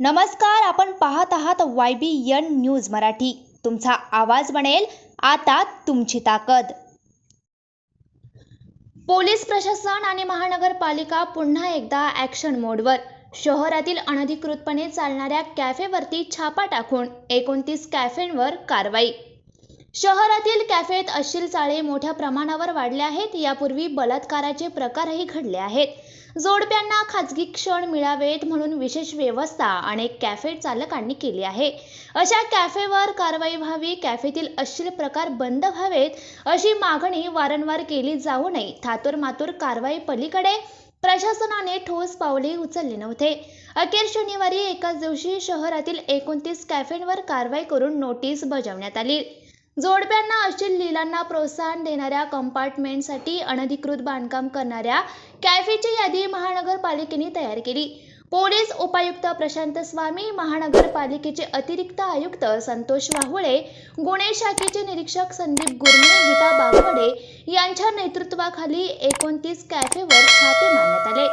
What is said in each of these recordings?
नमस्कार आपण पाहत आहात Y B N news Marathi. तुमचा आवाज बनेल आता तुमची ताकद. पोलीस प्रशासन आणि महानगरपालिका पुन्हा एकदा ॲक्शन मोडवर शहरातील अनधिकृतपणे चालणाऱ्या कॅफेवरती छापा टाकून एकोणतीस कॅफेंवर कारवाई. शहरातील कॅफेत अश्लील चाळे मोठ्या प्रमाणावर वाढले आहेत यापूर्वी बलात्काराचे प्रकारही घडले आहेत. जोडप्यांना खाजगी क्षण मिळावेत म्हणून विशेष व्यवस्था अनेक कॅफे चालकांनी केली आहे. अशा कॅफेवर कारवाई व्हावी कॅफेतील अश्लील प्रकार बंद व्हावेत अशी मागणी वारंवार केली जाऊ नये. थातूर मातूर कारवाई पलीकडे प्रशासनाने ठोस पावले उचलले नव्हते. अखेर शनिवारी एकाच दिवशी शहरातील एकोणतीस कॅफेंवर कारवाई करून नोटीस बजावण्यात आली. जोडप्यांना अश्लील लीलांना प्रोत्साहन देणाऱ्या कंपार्टमेंटसाठी अनधिकृत बांधकाम करणाऱ्या कॅफेची यादी महानगरपालिकेने तयार केली. पोलीस उपायुक्त प्रशांत स्वामी महानगरपालिकेचे अतिरिक्त आयुक्त संतोष वाहुळे गुन्हे शाखेचे निरीक्षक संदीप गुर्मे गीता बागवडे यांच्या नेतृत्वाखाली एकोणतीस कॅफेवर छापे मारण्यात आले.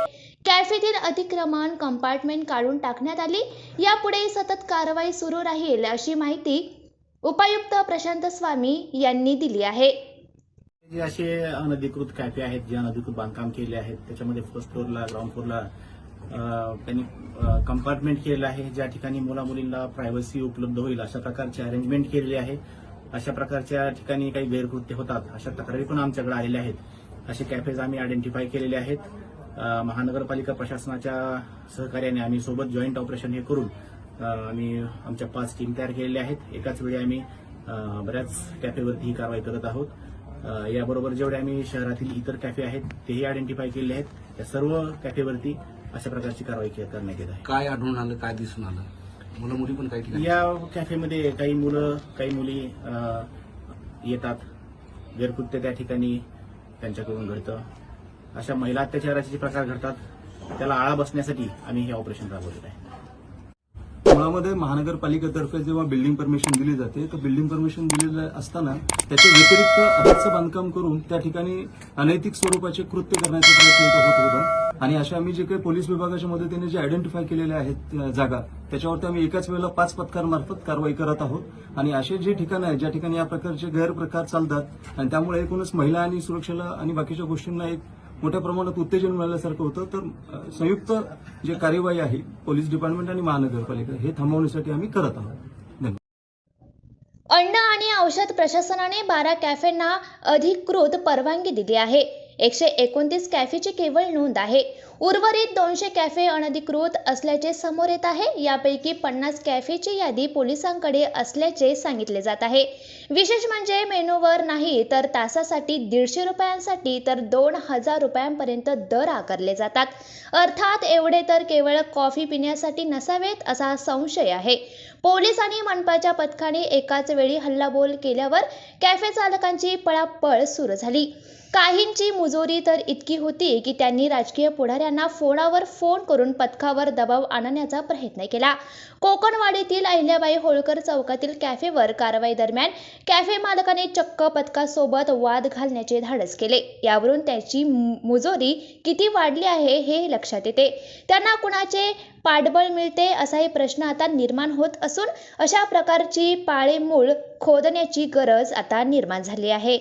कॅफेतील अतिक्रमण कंपार्टमेंट काढून टाकण्यात आली. यापुढे सतत कारवाई सुरू राहील अशी माहिती उपायुक्त प्रशांत स्वामी यांनी दिली आहे. जे असे अनधिकृत कॅफे आहेत जे अनधिकृत बांधकाम केले आहेत. त्याच्यामध्ये फर्स्ट फ्लोअरला ग्राउंड फ्लोअरला त्यांनी कंपार्टमेंट केलेलं आहे. ज्या ठिकाणी मुला मुलींना प्रायव्हसी उपलब्ध होईल अशा प्रकारचे अरेंजमेंट केलेली आहे. अशा प्रकारच्या ठिकाणी काही गैरकृत्य होतात अशा तक्रारी पण आमच्याकडे आलेल्या आहेत. असे कॅफेज आम्ही आयडेंटिफाय केलेले आहेत. महानगरपालिका प्रशासनाच्या सहकार्याने आम्ही सोबत जॉईंट ऑपरेशन हे करून आम्ही आमच्या पाच टीम तयार केलेल्या आहेत. एकाच वेळी आम्ही बऱ्याच कॅफेवरती ही कारवाई करत आहोत. याबरोबर जेवढे आम्ही शहरातील इतर कॅफे आहेत तेही आयडेंटिफाय केले आहेत. या सर्व कॅफेवरती अशा प्रकारची कारवाई करण्यात येत आहे. काय आढळून आलं काय दिसून आलं? मुलं मुली पण काही या कॅफेमध्ये काही मुलं काही मुली येतात. गैरकृत्य त्या ठिकाणी त्यांच्याकडून घडतं. अशा महिला अत्याचाराचे जे प्रकार घडतात त्याला आळा बसण्यासाठी आम्ही हे ऑपरेशन राबवलेलं आहे. मुळामध्ये महानगरपालिकेतर्फे जेव्हा बिल्डिंग परमिशन दिली जाते तर बिल्डिंग परमिशन दिलेलं असताना त्याच्या व्यतिरिक्त अधिकचं बांधकाम करून त्या ठिकाणी अनैतिक स्वरूपाचे कृत्य करण्याचा प्रयत्न होत होता. आणि अशा आम्ही जे काही पोलीस विभागाच्या मदतीने जे आयडेंटिफाय केलेल्या आहेत जागा त्याच्यावरती आम्ही एकाच वेळेला पाच पथकांमार्फत कारवाई करत आहोत. आणि असे जे ठिकाणं आहेत ज्या ठिकाणी या प्रकारचे गैरप्रकार चालतात आणि त्यामुळे एकूणच महिला आणि सुरक्षेला आणि बाकीच्या गोष्टींना एक मोठ्या प्रमाणात उत्तेजन मिळाल्यासारखं होतं. तर संयुक्त जे कार्यवाही आहे पोलीस डिपार्टमेंट आणि महानगरपालिका हे थांबवण्यासाठी आम्ही करत आहोत. धन्यवाद. अन्न आणि औषध प्रशासनाने बारा कॅफेंना अधिकृत परवानगी दिली आहे. एकशे एकोणतीस कॅफेची केवळ नोंद आहे. उर्वरित दोनशे कॅफे अनधिकृत असल्याचे समोर येत आहे. यापैकी पन्नास कॅफेची यादी पोलिसांकडे असल्याचे सांगितले जात आहे. विशेष म्हणजे मेनूवर नाही तर तासासाठी दीडशे रुपयांसाठी तर दोन हजार रुपयांपर्यंत दर आकारले जातात. अर्थात एवढे तर केवळ कॉफी पिण्यासाठी नसावेत असा संशय आहे. पोलीस आणि मनपाच्या पथकाने एकाच वेळी हल्लाबोल केल्यावर कॅफे चालकांची पळापळ सुरू झाली. काहींची मुजोरी तर इतकी होती की त्यांनी राजकीय पुढाऱ्यांना फोनावर फोन करून पथकावर दबाव आणण्याचा प्रयत्न केला. कोकणवाडीतील अहिल्याबाई होळकर चौकातील कॅफेवर कारवाई दरम्यान कॅफे मालकाने चक्क पथकासोबत वाद घालण्याचे धाडस केले. यावरून त्याची मुजोरी किती वाढली आहे हे लक्षात येते. त्यांना कुणाचे पाठबळ मिळते असाही प्रश्न आता निर्माण होत असून अशा प्रकारची पाळेमूळ खोदण्याची गरज आता निर्माण झाली आहे.